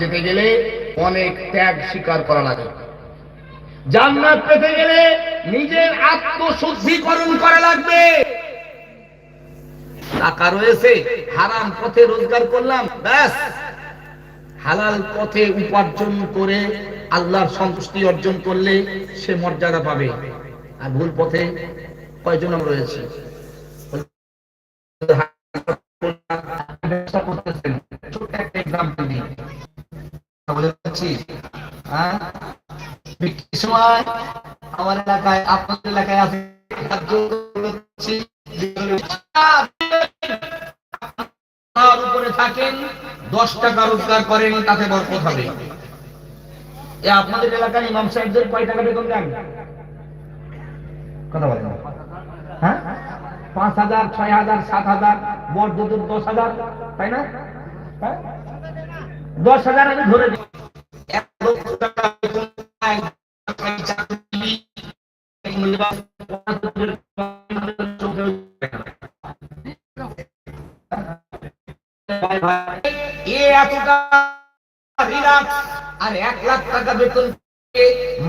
যেতে গেলে অনেক ত্যাগ স্বীকার করা লাগে। জান্নাত পেতে গেলে নিজের আত্মশুদ্ধিকরণ করা লাগবে। টাকা রয়েছে, হারাম পথে রোজগার করলাম, ব্যাস। হালাল পথে উপার্জন করে আল্লাহর সন্তুষ্টি অর্জন করলে সে মর্যাদা পাবে। আর ভুল পথে কয়জন রয়েছি? ছোট্ট একটা এক্সাম্পল বলে যাচ্ছি হ্যাঁ আমার এলাকায়, আপনাদের এলাকায় আছে এ আপনাদের এলাকার ইমাম সাহেবদের কয় টাকা বেতন হ্যাঁ? পাঁচ হাজার, ছয় হাজার, সাত হাজার বড় দশ হাজার, তাই না? হ্যাঁ? দশ হাজার আমি ধরে আর এক লাখ টাকা বেতন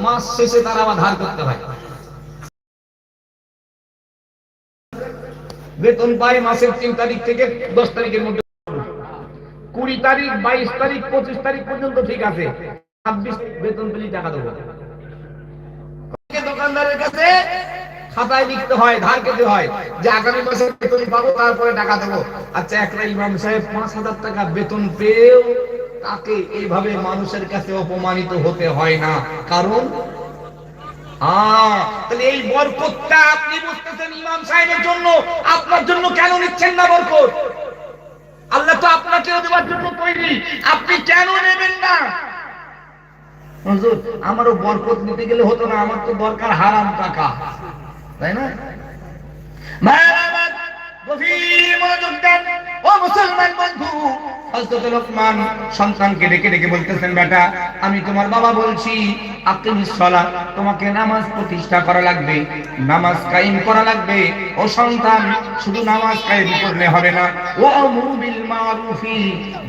মাস শেষে তারা আবার ধার করতে হয়। বেতন পায় মাসের তিন তারিখ থেকে দশ তারিখের মধ্যে কুড়ি তারিখ, বাইশ তারিখ, পঁচিশ তারিখ পর্যন্ত ঠিক আছে। ছাব্বিশ বেতন পেলেই টাকা দেবো। দোকানদারের কাছে খাতায় লিখতে হয়, ধার খেতে হয়, যে আগামী মাসে বেতন পাবো, তারপরে টাকা দেবো। আচ্ছা একটা ইমাম সাহেব পাঁচ হাজার টাকা বেতন পেয়েও তাকে এইভাবে মানুষের কাছে অপমানিত হতে হয় না। কারণ এই বরকতটা আপনি বুঝতেছেন ইমাম সাহেবের জন্য। আপনার জন্য কেন নিচ্ছেন না বরকত? আল্লাহ তো আপনাকেও দেওয়ার জন্য তৈরি। আপনি কেন নেবেন না? আমারও বরকত নিতে গেলে হতো না, আমার তো দরকার হারাম টাকা। তাই না? মুসলমান বন্ধু সন্তানকে ডেকে ডেকে বলতেছেন, বেটা, আমি তোমার বাবা বলছি, আকিমিস সালাত, তোমাকে নামাজ প্রতিষ্ঠা করা লাগবে, নামাজ কায়েম করা লাগবে। ও সন্তান, শুধু নামাজ কায়েম করলে হবে না। বিল মারুফি,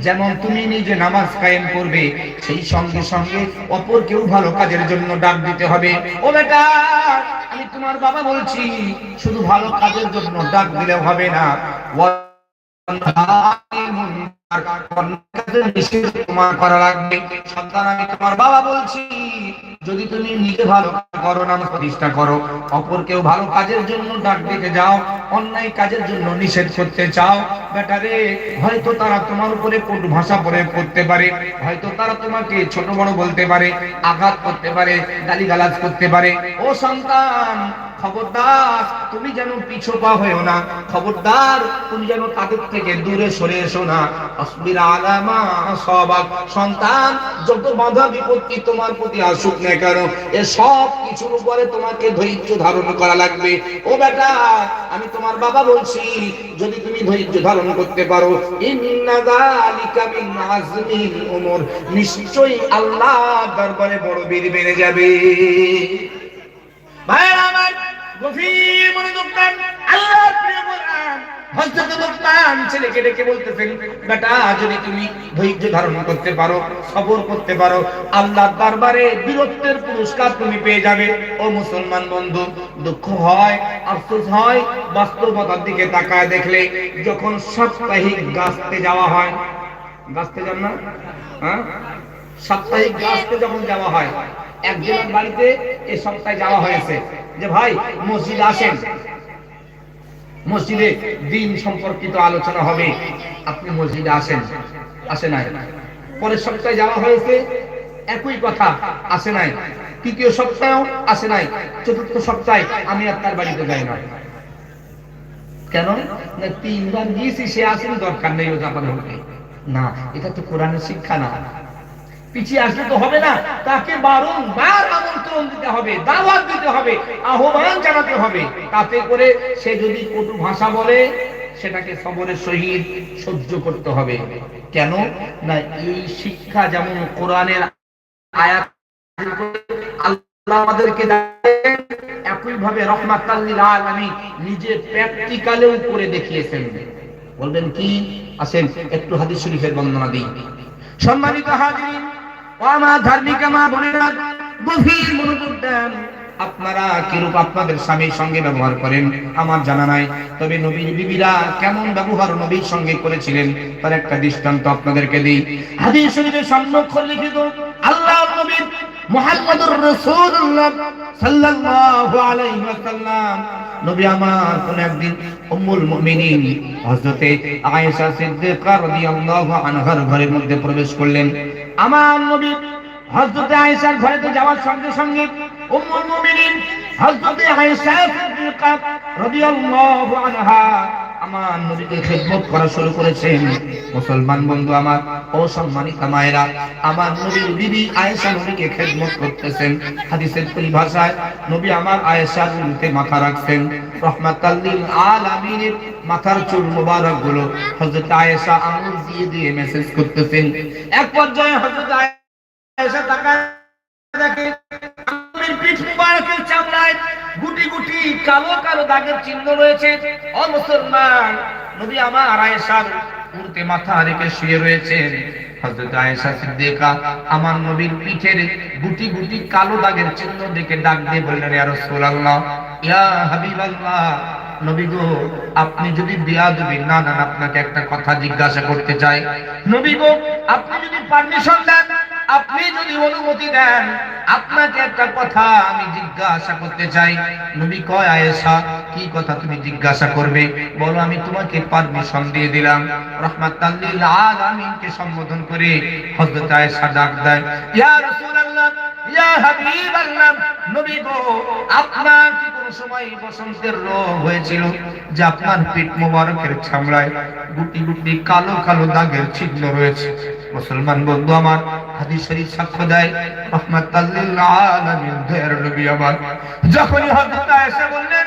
যেমন তুমি নিজে নামাজ কায়েম করবে, সেই সঙ্গে সঙ্গে অপরকেও ভালো কাজের জন্য ডাক দিতে হবে। ও বেটা, আমি তোমার বাবা বলছি, শুধু ভালো কাজের জন্য ডাক দিলে হবে না। কন্যা তোমার করা লাগবে। সন্তান, আমি তোমার বাবা বলছি, যদি তুমি নিজে ভালো করো, নামাজ প্রতিষ্ঠা করো, অপরকেও ভালো কাজের জন্য ডাক দিতে যাও, অন্যায় কাজের জন্য নিষেধ করতে চাও বেটারে হয়তো তারা তোমার উপরে কটু ভাষা প্রয়োগ করতে পারে, হয়তো তারা তোমাকে ছোট বড় বলতে পারে, আঘাত করতে পারে, গালিগালাজ করতে পারে। ও সন্তান, খবরদার, তুমি যেন পিছু পা হয়েও না, খবরদার, তুমি যেন তাদের থেকে দূরে সরে এসো না। অসবির আলামা সবাক সন্তান, যত বাধা বিপত্তি তোমার প্রতি আসুক না কেন, এ সব কিছুর উপরে তোমাকে ধৈর্য ধারণ করা লাগবে। ও বেটা, আমি তোমার বাবা বলছি, যদি তুমি ধৈর্য ধারণ করতে পারো নিশ্চয়ই আল্লাহ দরবারে বড় বীর বেড়ে যাবে। ভাইরা আমার গভীর মনোযোগ কোরআন ছেলেকে ডেকে বলতেছেন, বেটা, যদি তুমি ধৈর্য ধারণ করতে পারো, সবর করতে পারো দরবারে বীরত্বের পুরস্কার তুমি পেয়ে যাবে। ও মুসলমান বন্ধু, দুঃখ হয়, আফসোস হয়, বাস্তবতার দিকে তাকায় দেখলে যখন সাপ্তাহিক গাছতে যাওয়া হয়, গাছতে যান না? হ্যাঁ? সাপ্তাহিক গাছতে যখন যাওয়া হয়, একজনের বাড়িতে এ সপ্তাহে যাওয়া হয়েছে যে, ভাই, মসজিদ আসেন। মসজিদে দিন সম্পর্কিত আলোচনা হবে। আপনি মসজিদে আসেন, আসে নাই। পরের সপ্তাহে যাওয়া হয়েছে, একই কথা, আসে নাই। তৃতীয় সপ্তাহেও আসে নাই। চতুর্থ সপ্তাহে আমি আপনার বাড়িতে যাই না। কেন? না, তিনবার গিয়েছি, সে আসেন, দরকার নেই ও জাপান না, এটা তো কোরআনের শিক্ষা না। পিছিয়ে আসলে তো হবে না। তাকে বারংবার আমন্ত্রণ দিতে হবে, দাওয়াত দিতে হবে, আহ্বান জানাতে হবে। তাতে করে সে যদি কটু ভাষা বলে, সেটাকে সবরের সহিত সহ্য করতে হবে। কেন? না, এই শিক্ষা যেমন কোরআনের আয়াত আল্লাহ আমাদেরকে একইভাবে রহমাতাল্লিল আলামিন নিজে প্র্যাকটিক্যালেও করে দেখিয়েছেন। বলবেন কি? আসেন, একটু হাদিস শরীফের বর্ণনা দিই। সম্মানিত হাজিরিন, ও আমার ধার্মিক মা বোনেরা গভীর মনোযোগ দেন। আপনারা কিরূপ আপনাদের স্বামীর সঙ্গে ব্যবহার করেন? আমার জানা নাই। তবে নবীর বিবিরা কেমন ব্যবহার নবীর সঙ্গে করেছিলেন, তার একটা দৃষ্টান্ত আপনাদেরকে দিই। হাদিস শরীফে সম্মুখ লিখিত, আল্লাহ নবীর মুহাম্মদুর রাসূলুল্লাহ সাল্লাল্লাহু আলাইহি ওয়াসাল্লাম। নবী আমার কোন একদিন উম্মুল মুমিনিন হযরতে আয়েশা সিদ্দিকা রাদিয়াল্লাহু আনহার ঘরের মধ্যে প্রবেশ করলেন। আমার নবী হযরতে আয়েশার ঘরেতে যাওয়ার সঙ্গে সঙ্গে উম্মুল মুমিনিন আয়েশা রাদিয়াল্লাহু আনহা আমার নবীকে খেদমত করা শুরু করেছেন। মুসলমান বন্ধু আমার মায়েরা, আমার নবীর বিবি আয়েশা নবীকে খেদমত করতেছেন। হাদিসের পরিভাষায় নবী আমার আয়েশার মাথা রাখছেন। রহমাতাল লিল আলামিনের মাথার চুল মোবারকগুলো হযরত আয়েশা আঙুল দিয়ে দিয়ে মেসেজ করতেছেন। এক পর্যায়ে হযরত আয়েশা তাকায় দেখে চিহ্ন আমার নবীর পিঠের গুটি গুটি কালো দাগের চিহ্ন দেখে ডাক দিয়ে বললেন, ইয়া রাসূলুল্লাহ, ইয়া নবী গো, আপনি যদি বিয়াদবি না না আপনাকে একটা কথা জিজ্ঞাসা করতে চাই। নবী গো, আপনি যদি পারমিশন দেন আপনি যদি অনুমতি দেন আপনাকে একটা কথা আমি জিজ্ঞাসা করতে চাই। নবী কয় আয়েশা কি কথা তুমি জিজ্ঞাসা করবে? বলো, আমি তোমাকে পারমিশন দিয়ে দিলাম। রহমাতাল লিল আলামিনকে সম্বোধন করে হযরত আয়েশা ডাক দেয়, ইয়া রাসূলুল্লাহ, ইয়া হাবিবাল্লাহ, নবী গো, আপনার কি কোন সময় বসন্তের রোগ হয়েছিল যে আপনার মোবারকের গুটি গুটি কালো কালো দাগের রয়েছে? মুসলমান বন্ধু আমার, হাদিস শরীফ সাক্ষ্য দেয় রহমাতাল লিল আলামিন, দয়ার নবী আমার। যখনই হযরত আয়েশা বললেন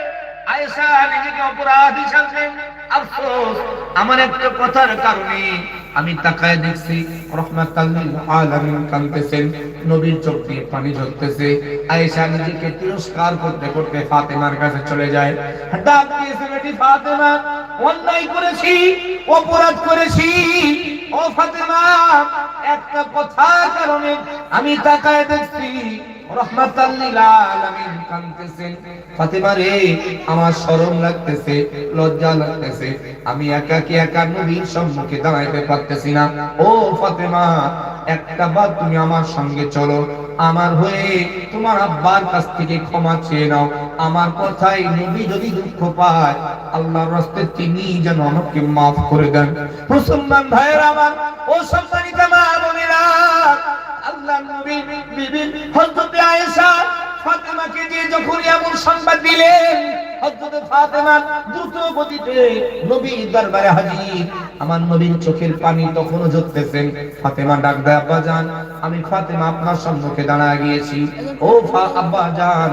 আয়েশা নিজেকে অপরাধ হিসাবে আফসোস, আমার একটা কথার কারণে আমি তাকায় দেখছি রহমাতাল লিল আলামিন কাঁদতেছেন নবীর পানি ঝরতেছে। আয়েশা নিজেকে তিরস্কার করতে করতে ফাতেমার কাছে চলে যায়। ফাতেমা, অন্যায় করেছি, অপরাধ করেছি। ও ফাতেমা, একটা কথার আমি তাকায় দেখছি আমার আমার সঙ্গে চলো। আমার হয়ে তোমার আব্বার কাছ থেকে ক্ষমা চেয়ে নাও। আমার কথাই নবী যদি দুঃখ পায়, আল্লাহর রাস্তায় তিনি যেন আমাকে মাফ করে দেন। মুসলমান ভাইয়ের আমার, ও সম্মানিত মা বিবি হযরত আয়েশা ফাতেমাকে যখন এমন সংবাদ দিলেন, হযরত ফাতেমা দ্রুত গতিতে নবীর দরবারে হাজির। আমার নবীর চোখের পানি তখনও ফাতেমা ডাক দেয়, আব্বা জান আমি ফাতেমা আপনার সম্মুখে দাঁড়ায় গিয়েছি। ও আব্বা জান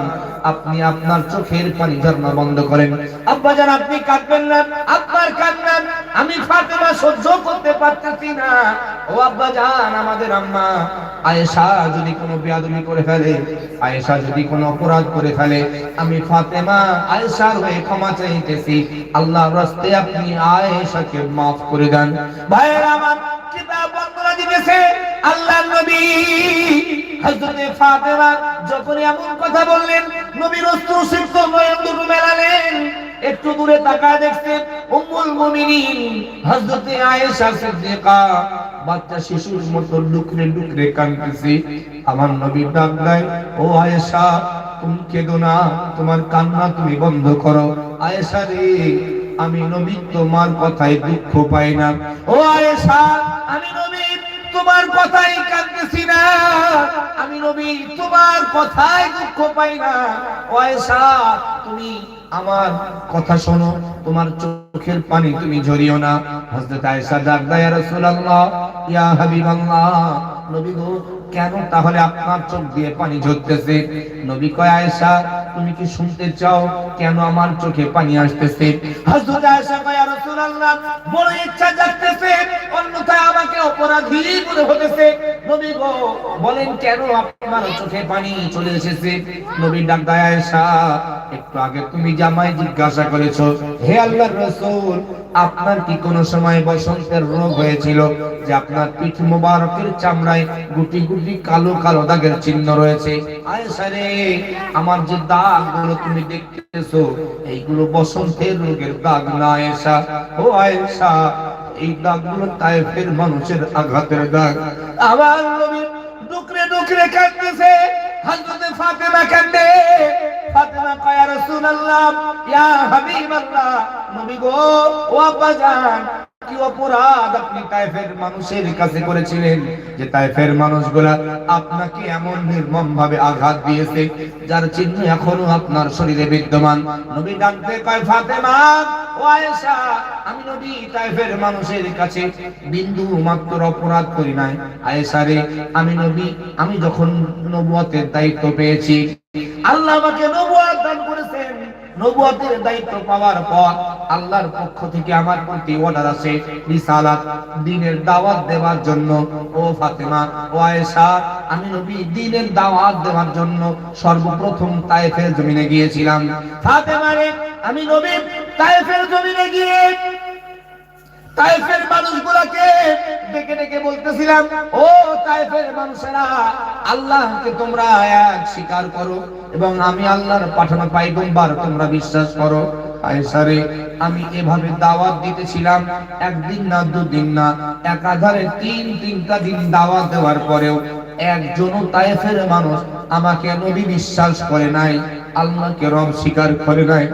আপনি আপনার চোখের পানি ঝরনা বন্ধ করেন। আব্বা জান আপনি কাঁদবেন না, আপনার কান্না আমি ফাতেমা সহ্য করতে পারতেছি না। ও আব্বা জান আমাদের আম্মা আয়েশা যদি কোনো বেয়াদবি করে ফেলে, আয়েশা যদি কোনো অপরাধ করে ফেলে, আমি ফাতেমা আয়েশার হয়ে ক্ষমা চাইতেছি। আল্লাহর রাস্তায় আপনি আয়েশাকে maaf করে দেন। ভাইয়েরা, আমার কিতাব বর্ণনা দিতেছে, আল্লাহর নবী। হযরতে ফাতেমা যখন এমন কথা বললেন, নবীর অস্ত্র সিদ্ধ নয়ন দুটো মেলালেন একটু দূরে তাকায় দেখছেন, উম্মুল মুমিনিন, হযরতে আয়েশা সিদ্দিকা। বাচ্চা শিশুর মতো লুকরে লুকরে কাঁদতেছে আমার নবী ডাক দেয় ও আয়েশা, তুমি কেঁদো না, তোমার কান্না তুমি বন্ধ করো। আয়েশা রে, আমি নবী তোমার কথায় দুঃখ পাই না। ও আয়েশা, আমি নবী তোমার কথাই কাঁদতেছি না। আমি নবী তোমার কথাই দুঃখ পাই না। ও আয়েশা, তুমি আমার কথা শোনো, তোমার চোখের পানি তুমি ঝরিও না। হযরত আয়েশা ডাক দেয় রাসূলুল্লাহ, ইয়া হাবিবাল্লাহ, নবী গো কেন তাহলে আপনার চোখ দিয়ে পানি ঝরতেছে? নবী কয়, আয়েশা, তুমি কি শুনতে চাও কেন আমার চোখে পানি আসতেছে? হযরত আয়েশা কয়, ইয়া রাসূলুল্লাহ, বড় ইচ্ছা জাগতেছে, অন্যথায় আমাকে অপরাধী মনে হতেছে। নবী গো, বলেন, কেন আপনার চোখে পানি চলে এসেছে? নবী ডাক দেয়, আয়েশা, একটু আগে তুমি জামাই জিজ্ঞাসা করেছ, হে আল্লাহর রাসূল আপনার কি কোনো সময় বসন্তের রোগ হয়েছিল? যে আপনার পিঠ মোবারকের চামড়ায় গুটি গুটি কালো কালো দাগের চিহ্ন রয়েছে। আমার যে দাগগুলো তুমি দেখতেছো, এইগুলো বসন্তের রোগের দাগ না আয়েশা। ও আয়েশা, এই দাগগুলো তায়েফের মানুষের আঘাতের দাগ। আমার নবী ডুকরে ডুকরে কাঁদতেছে, হযরতে ফাতেমা কাঁদে। ফাতেমা কয় ইয়া আপনাকে এমন নির্মম ভাবে আঘাত দিয়েছে, যার চিহ্ন এখনও আপনার শরীরে বিদ্যমান। নবী ডাকতে কয় আমি নবী তাইফের মানুষের কাছে বিন্দু মাত্র অপরাধ করি নাই। আয়েশা রে, আমি নবী, আমি যখন নবুয়তের দায়িত্ব পেয়েছি, আল্লাহ আমাকে নবুয়ত দান করেছেন নবুয়তের দায়িত্ব পাওয়ার পর আল্লাহর পক্ষ থেকে আমার প্রতি অর্ডার আছে রিসালাত দ্বীনের দাওয়াত দেওয়ার জন্য। ও ফাতেমা, ও আয়েশা, আমি নবী দ্বীনের দাওয়াত দেওয়ার জন্য সর্বপ্রথম তায়েফের জমিনে গিয়েছিলাম। ফাতেমা আমি নবী তায়েফের জমিনে গিয়ে তাইফের মানুষগুলোকে ডেকে ডেকে বলতেছিলাম, ও তাইফের মানুষেরা, আল্লাহকে তোমরা এক স্বীকার করো এবং আমি আল্লাহর পাঠানো পাইগম্বার, তোমরা বিশ্বাস করো। আমি এভাবে দাওয়াত দিতেছিলাম, একদিন না দুদিন না একাধারে তিন তিনটা দিন দাওয়াত দেওয়ার পরেও একজনও তাইফের মানুষ আমাকে নবী বিশ্বাস করে নাই, আল্লাহকে রব স্বীকার করে নাই।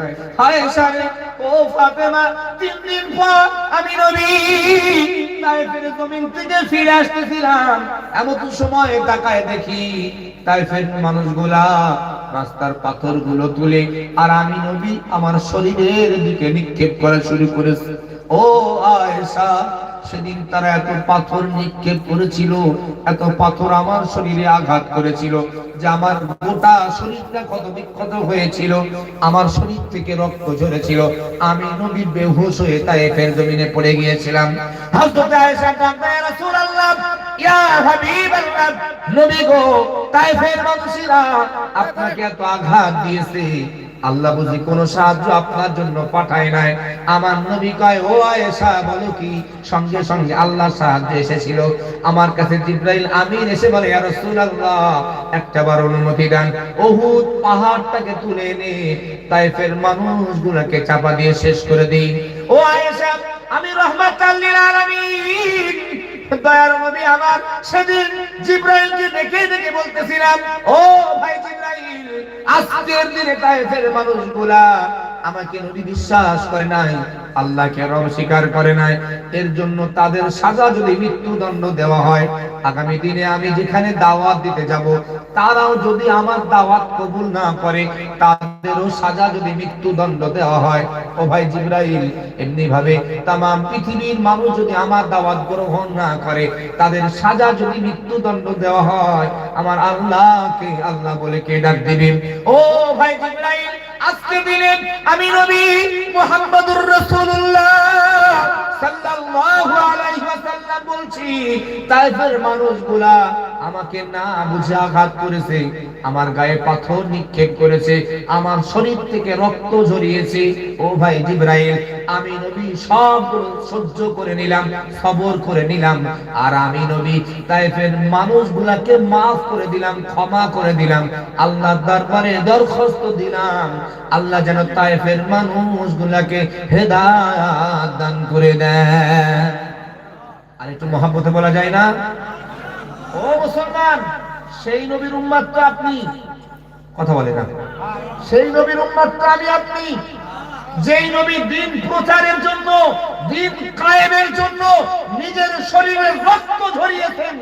আয়েশা রে ও ফাতেমা, তিন দিন পর আমি নবী তাইফের জমিন থেকে ফিরে আসতেছিলাম। এমন সময় তাকায় দেখি তাইফের মানুষগুলা রাস্তার পাথরগুলো তুলে আর আমি নবী আমার শরীরের দিকে নিক্ষেপ করা শুরু করেছে। ও আয়েশা সেদিন তারা এত পাথর নিক্ষেপ করেছিল, এত পাথর আমার শরীরে আঘাত করেছিল যে আমার গোটা শরীরটা কত বিক্ষত হয়েছিল, আমার শরীর থেকে রক্ত ঝরেছিল। আমি নবী বেহুশ হয়ে তায়েফের জমিনে পড়ে গিয়েছিলাম। আপনাকে এত আঘাত দিয়েছে। আল্লাহ বুঝি কোন সাহায্য আপনার জন্য পাঠায় নাই। আমার নবী কয়, ও আয়েশা, বলো কি? সঙ্গে সঙ্গে আল্লাহ সাহায্য এসেছিল। আমার কাছে জিব্রাইল আমিন এসে বলে, ইয়া রাসূলুল্লাহ, একটা বার অনুমতি দেন। ওহুদ পাহাড়টাকে তুলে এনে তাইফের মানুষগুলোকে চাপা দিয়ে শেষ করে দিই ও আয়েশা, আমি রহমাতাল লিল আলামিন দয়ার নবী আমার সেদিন জিব্রাইলকে দেখে দেখে বলতেছিলাম, ও ভাই জিব্রাইল, আজকের দিনে তায়েফের মানুষগুলা আমাকে নবী বিশ্বাস করে নাই, আল্লাহকে রব স্বীকার করে নাই। এর জন্য তাদের সাজা যদি মৃত্যুদণ্ড দেওয়া হয়, আগামী দিনে আমি যেখানে দাওয়াত দিতে যাব, তারাও যদি আমার দাওয়াত কবুল না করে, তাদেরও সাজা যদি মৃত্যুদণ্ড দেওয়া হয়, ও ভাই জিব্রাইল এমনি ভাবে তাম পৃথিবীর মানুষ যদি আমার দাওয়াত গ্রহণ না করে, তাদের সাজা যদি মৃত্যুদণ্ড দেওয়া হয়, আমার আল্লাহকে আল্লাহ বলে কে ডাক দিবেন ও ভাই জিব্রাইল, আজকে দিনে আমি নবী মুহাম্মদুর রাসূলুল্লাহ সাল্লাল্লাহু আলাইহি ওয়াসাল্লাম বলছি, তাইফের মানুষগুলা আমাকে না বুঝে আঘাত করেছে, আমার গায়ে পাথর নিক্ষেপ করেছে, আমার শরীর থেকে রক্ত ঝরিয়েছে। ও ভাই জিব্রাইল, আমি নবী সব সহ্য করে নিলাম, সবর করে নিলাম, আর আমি নবী তাইফের মানুষগুলাকে মাফ করে দিলাম, ক্ষমা করে দিলাম, আল্লাহর দরবারে দরখাস্ত দিলাম। আল্লাহ যেন তাইফের মানুষগুলাকে হেদায়াত দান করে দেন। আর একটু মহাব্বতে বলা যায় না? ও মুসলমান, সেই নবীর উম্মাত তো আপনি। কথা বলে না। সেই নবীর উম্মাত তো আমি আপনি। যেই নবী দিন প্রচারের জন্য, দিন কায়েমের জন্য নিজের শরীরের রক্ত ঝরিয়েছেন,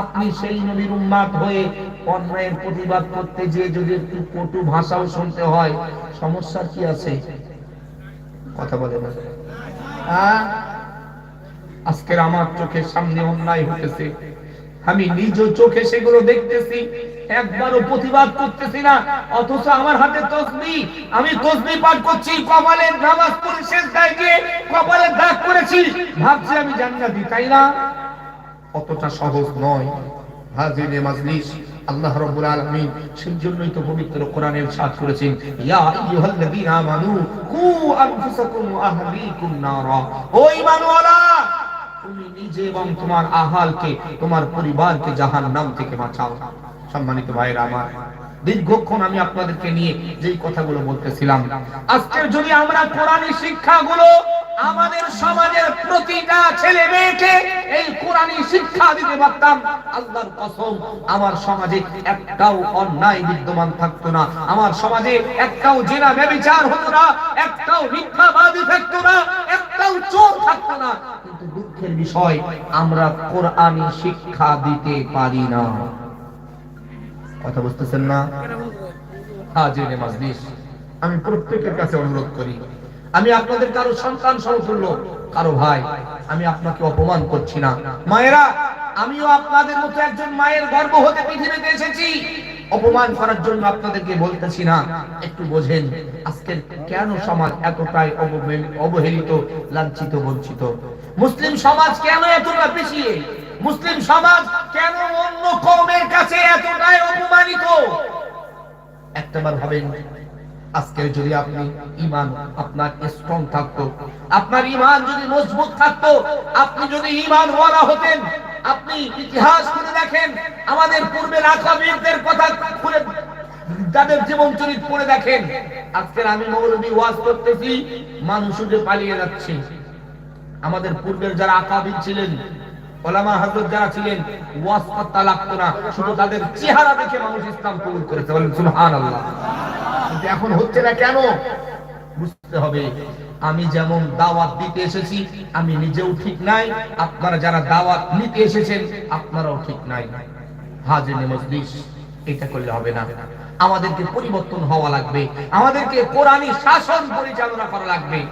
আপনি সেই নবীর উম্মাত হয়ে অন্যায়ের প্রতিবাদ করতে গিয়ে যদি একটু কটু ভাষাও শুনতে হয় সমস্যা কি আছে? কথা বলে না? আজকের আমার চোখের সামনে অন্যায় হতেছে। আমি নিজ চোখে সেগুলো দেখতেছি, একবারও প্রতিবাদ করতেছি না, অথচ আমার হাতে তসবি। আমি তসবি পাঠ করছি, কপালের নামাজ পড়ে শেষ গিয়ে কপালের দাগ করেছি। ভাবছি আমি জান্নাতি, তাই না? অতটা সহজ নয়। হাজিরে মাজলিস, আল্লাহ রাব্বুল আলামিন সেই জন্যই তো পবিত্র কোরআনে ইরশাদ করেছেন। ইয়া আইয়ুহাল্লাযীনা আমানু, কু আনফুসাকুম ওয়া আহলিকুম নারা। ও ঈমানওয়ালা তুমি নিজে এবং তোমার আহালকে, তোমার পরিবারকে জাহান্নাম থেকে বাঁচাও। সম্মানিত ভাইরা আমার, দীর্ঘক্ষণ আমি আপনাদেরকে নিয়ে যেই কথাগুলো বলতেছিলাম আজকের যদি আমরা কোরআনী শিক্ষাগুলো আমাদের সমাজের প্রতিটা ছেলে মেয়েকে এই কোরআনী শিক্ষা দিতে পারতাম, আল্লাহর কসম, আমার সমাজে একটাও অন্যায় বিদ্যমান থাকতো না। আমার সমাজে একটাও জেনা ব্যবিচার হতো না, একটাও মিথ্যাবাদী থাকতো না চোর থাকতো না। কিন্তু দুঃখের বিষয় আমরা কোরআনী শিক্ষা দিতে পারি না। কথা বুঝতেছেন না? মাজলিস। আমি প্রত্যেকের কাছে অনুরোধ করি। আমি আপনাদের কারও সন্তান সমতুল্য, কারও ভাই, আমি আপনাকে অপমান করছি না। মায়েরা, আমিও আপনাদের মতো একজন মায়ের গর্ব হতে পৃথিবীতে এসেছি। অপমান করার জন্য আপনাদেরকে বলতেছি না। একটু বোঝেন, আজকের কেন সমাজ এতটাই অবহেলিত, লাঞ্ছিত, বঞ্চিত? মুসলিম সমাজ কেন এতটা পিছিয়ে? মুসলিম সমাজ কেন অন্য কমের কাছে এতটাই অপমানিত? একটাবার ভাবেন, আজকে যদি আপনি ইমান আপনার স্ট্রং থাকতো, আপনার ইমান যদি মজবুত থাকতো, আপনি যদি ইমান ওয়ালা হতেন আপনি ইতিহাস করে দেখেন, আমাদের পূর্বের আকাবিরদের কথা খুলে তাদের জীবন চরিত পড়ে দেখেন। আজকের আমি মৌলবী ওয়াজ করতেছি, মানুষ যে পালিয়ে যাচ্ছে। আমাদের পূর্বের যারা আকাবির ছিলেন, ওলামা হযরত যারা ছিলেন, ওয়াজ পাত্তা লাগতো না, শুধু তাদের চেহারা দেখে মানুষ ইসলাম কবুল করেছে বলেন, সুবহানাল্লাহ। কিন্তু এখন হচ্ছে না কেন? বুঝতে হবে আমি যেমন দাওয়াত দিতে এসেছি, আমি নিজেও ঠিক নাই। আপনারা যারা দাওয়াত নিতে এসেছেন, আপনারাও ঠিক নাই। হাজির মজলিস, এটা করলে হবে না। আমাদেরকে পরিবর্তন হওয়া লাগবে। আমাদেরকে কোরআনী শাসন পরিচালনা করা লাগবে।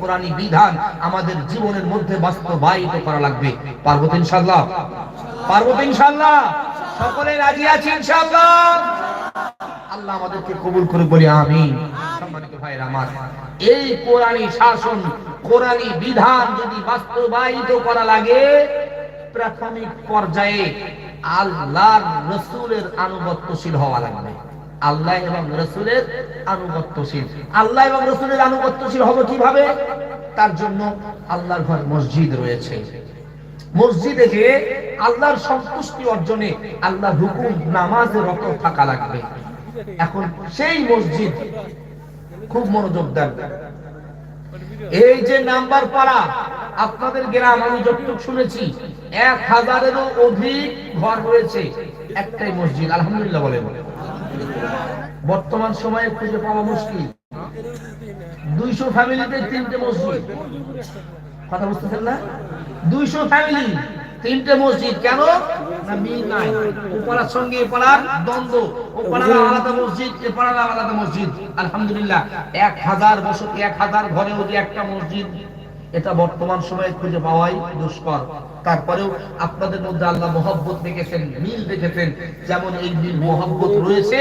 কোরআনী বিধান আমাদের জীবনের মধ্যে বাস্তবায়িত করা লাগবে। পারব তো ইনশাআল্লাহ? পারব তো ইনশাআল্লাহ? সকলে রাজি আছি ইনশাআল্লাহ? আল্লাহ আমাদেরকে কবুল করে বলি আমি সম্মানিত ভাইরা আমার, এই কোরআনী শাসন, কোরআনী বিধান যদি বাস্তবায়িত করা লাগে, প্রাথমিক পর্যায়ে আল্লাহর রসুলের আনুগত্যশীল হওয়া লাগবে। আল্লাহ এবং রসুলের আনুগত্যশীল। আল্লাহ এবং রসুলের আনুগত্যশীল হবে কীভাবে? তার জন্য আল্লাহর ঘর মসজিদ রয়েছে। মসজিদে যে আল্লাহর সন্তুষ্টি অর্জনে আল্লাহ হুকুম, নামাজে রত থাকা লাগবে। এখন সেই মসজিদ খুব মনোযোগ দেন। এই যে নাম্বার পাড়া, আপনাদের গ্রাম, আমি যতটুকু শুনেছি, এক হাজারেরও অধিক ঘর রয়েছে একটাই মসজিদ, আলহামদুলিল্লাহ বলে বর্তমান সময়ে খুঁজে পাওয়া মুশকিল। দুইশো ফ্যামিলিতে তিনটে মসজিদ। কথা বুঝতেছেন না? দুইশো ফ্যামিলি তিনটে মসজিদ, কেন? না, মিল নাই। সঙ্গে দ্বন্দ্ব। আলাদা মসজিদ আলাদা মসজিদ। আলহামদুলিল্লাহ, এক হাজার বসতি এক হাজার ঘরে যদি একটা মসজিদ, এটা বর্তমান সময়ে খুঁজে পাওয়াই দুষ্কর। তারপরেও আপনাদের মধ্যে আল্লাহ মোহব্বত রেখেছেন, মিল দেখেছেন যেমন এই মিল মোহব্বত রয়েছে,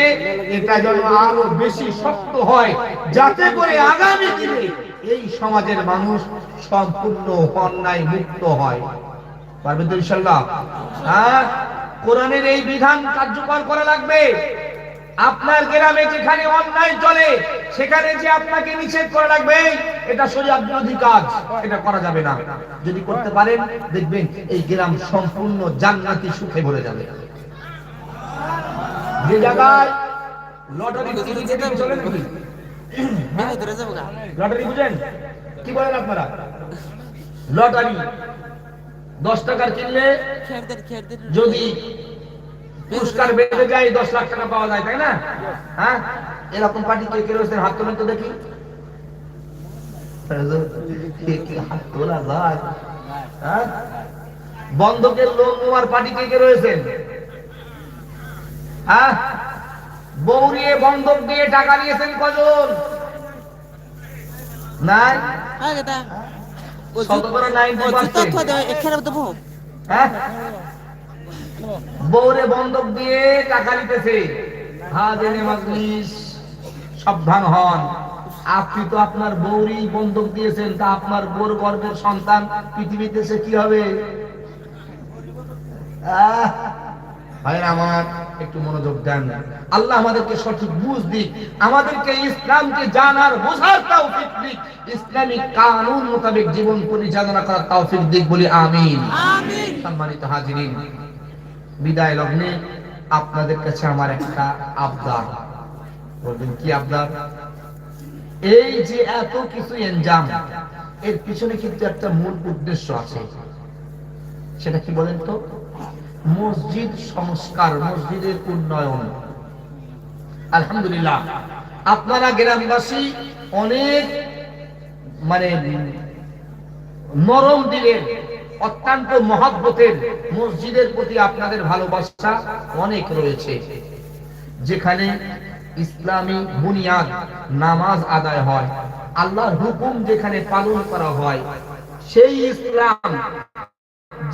এটা যেন আরও বেশি শক্ত হয়, যাতে করে আগামী দিনে এই সমাজের মানুষ সম্পূর্ণ অন্যায় মুক্ত হয়। পারবেন তো ইনশাল্লাহ হ্যাঁ? কোরআনের এই বিধান কার্যকর করা লাগবে। আপনার গ্রামে যেখানে অন্যায় চলে, সেখানে যে আপনাকে নিষেধ করা লাগবে, এটা শরীয়ত বিরোধী কাজ। এটা করা যাবে না। যদি করতে পারেন, দেখবেন এই গ্রাম সম্পূর্ণ জান্নাতি সুখে ভরে যাবে। যে জায়গায় লটারি চলে লটারি বুঝেন? কি বলেন আপনারা? লটারি দশ টাকার কিনলে যদি পুরস্কার বেড়ে যায়। দশ লাখ টাকা পাওয়া যায় তাই না? হ্যাঁ? এরকম পার্টি কে কে রয়েছেন? হাত তোলেন তো দেখি। হাত তোলা যায়? হ্যাঁ? বন্ধকের লোন নেওয়ার পার্টি কে কে রয়েছেন? হ্যাঁ? বৌরিয়ে বন্ধক দিয়ে টাকা নিয়েছেন কজন? নাই? পার্সেন্ট হ্যাঁ? বউরে বন্ধক দিয়ে টাকা নিতেছে। সাবধান হন। আপনি তো আপনার বৌরি বন্ধক দিয়েছেন তা আপনার বউর গর্ভের সন্তান পৃথিবীতে সে কি হবে? আহ, আমার একটু মনোযোগ দেন। আল্লাহ আমাদেরকে সঠিক বুঝ দিক আমাদেরকে ইসলামকে জানার বোঝার তৌফিক দিক ইসলামিক কানুন মোতাবেক জীবন পরিচালনা করার তৌফিক দিক বলি আমিন। সম্মানিত হাজিরিন বিদায় লগ্নে আপনাদের কাছে আমার একটা আবদার। বলবেন কি আবদার? এই যে এত কিছু এনজাম এর পিছনে কিন্তু একটা মূল উদ্দেশ্য আছে। সেটা কি বলেন তো? মসজিদ সংস্কার, মসজিদের উন্নয়ন। আলহামদুলিল্লাহ, আপনারা গ্রামবাসী অনেক মানে নরম দিলের অত্যন্ত মহাব্বতের মসজিদের প্রতি আপনাদের ভালোবাসা অনেক রয়েছে। যেখানে ইসলামী বুনিয়াদ নামাজ আদায় হয়, আল্লাহর হুকুম যেখানে পালন করা হয়, সেই ইসলাম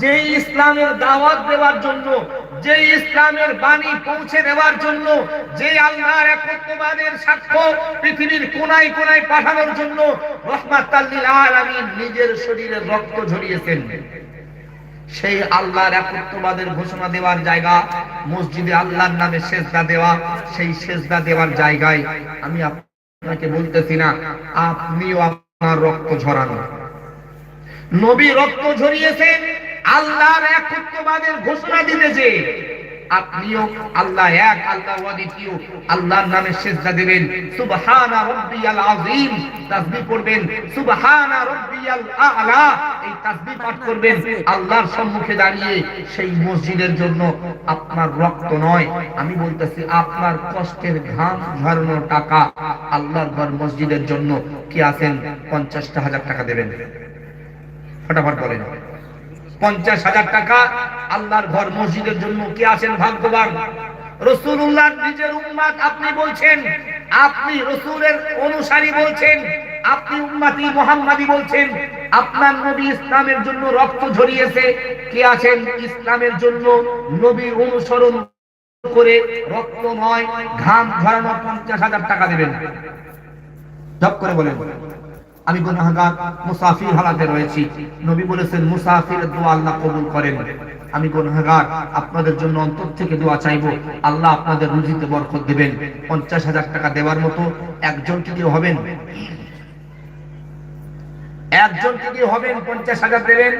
যে ইসলামের দাওয়াত দেওয়ার জন্য যে ইসলামের বাণী পৌঁছে দেওয়ার জন্য যে আল্লাহর একত্ববাদের সাক্ষ্য পৃথিবীর কোনায় কোনায় পাঠানোর জন্য আলামিন নিজের শরীরে রক্ত ঝরিয়েছেন। সেই আল্লাহর একত্ববাদের ঘোষণা দেওয়ার জায়গা, মসজিদে আল্লাহর নামে সেজদা দেওয়া, সেই সেজদা দেওয়ার জায়গায় আমি আপনাকে বলতেছি না, আপনিও আপনার রক্ত ঝরানো। নবী রক্ত ঝরিয়েছেন আল্লাহর একত্ববাদের ঘোষণা দিতেছে আপনিও আল্লাহ এক আল্লাহ অদ্বিতীয় আল্লাহর নামে সেজদা দেবেন। সুবহানা রাব্বিয়াল আযীম। তাসবিহ করবেন সুবহানা রাব্বিয়াল আ'লা। এই তাসবিহ পাঠ করবেন। আল্লাহর সম্মুখে দাঁড়িয়ে সেই মসজিদের জন্য আপনার রক্ত নয়। আমি বলতেছি, আপনার কষ্টের ঘাম ঝরানো টাকা আল্লাহর ঘর মসজিদের জন্য। কি আছেন? পঞ্চাশটা হাজার টাকা দেবেন। ফটাফট বলেন। পঞ্চাশ হাজার টাকা আল্লাহর ঘর মসজিদের জন্য কি আছেন ভাগ্যবান? নিজের উম্মাদ আপনি বলছেন, আপনি রসুলের অনুসারী বলছেন, আপনি উম্মাতি মোহাম্মাদি বলছেন, আপনার নবী ইসলামের জন্য রক্ত ঝরিয়েছে, কে আছেন? ইসলামের জন্য নবীর অনুসরণ করে রক্ত নয়, ঘাম ঝরানো পঞ্চাশ হাজার টাকা দেবেন। করে বলেন। আমি গুনাহগার, মুসাফির হালাতে রয়েছি। নবী বলেছেন মুসাফিরের দোয়া আল্লাহ কবুল করেন। আমি গুনাহগার, আপনাদের জন্য অন্তর থেকে দোয়া চাইব। আল্লাহ আপনাদের রুজিতে বরকত দিবেন। পঞ্চাশ হাজার টাকা দেওয়ার মতো একজন কি কেউ হবেন। একজন কি কেউ হবেন, পঞ্চাশ হাজার দেবেন।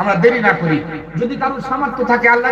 আমার দেরি না করি। যদি কারোর সামর্থ্য থাকে, আল্লাহ